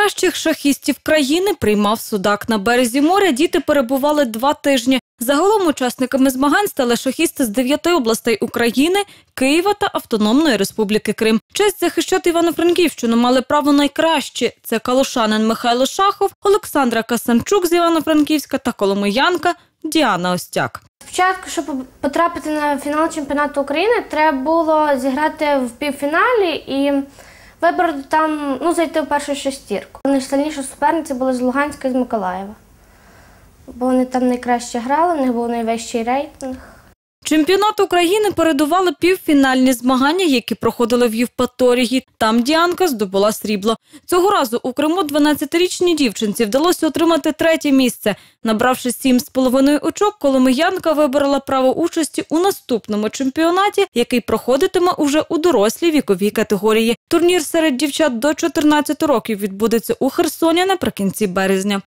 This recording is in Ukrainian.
Найкращих шахістів країни приймав судак. На березі моря діти перебували два тижні. Загалом учасниками змагань стали шахісти з дев'яти областей України, Києва та Автономної Республіки Крим. Честь захищати Івано-Франківщину мали право найкращі. Це калушанин Михайло Шахов, Олександра Касанчук з Івано-Франківська та коломиянка Діана Остяк. Спочатку, щоб потрапити на фінал чемпіонату України, треба було зіграти в півфіналі і вибрати там, ну, зайти в першу шестірку. Найсильніші суперниці були з Луганська і з Миколаєва. Бо вони там найкраще грали, в них був найвищий рейтинг. Чемпіонат України передували півфінальні змагання, які проходили в Євпаторії. Там Діанка здобула срібло. Цього разу у Криму 12-річній дівчинці вдалося отримати третє місце. Набравши 7,5 очок, Коломиянка виборола право участі у наступному чемпіонаті, який проходитиме уже у дорослій віковій категорії. Турнір серед дівчат до 14 років відбудеться у Херсоні наприкінці березня.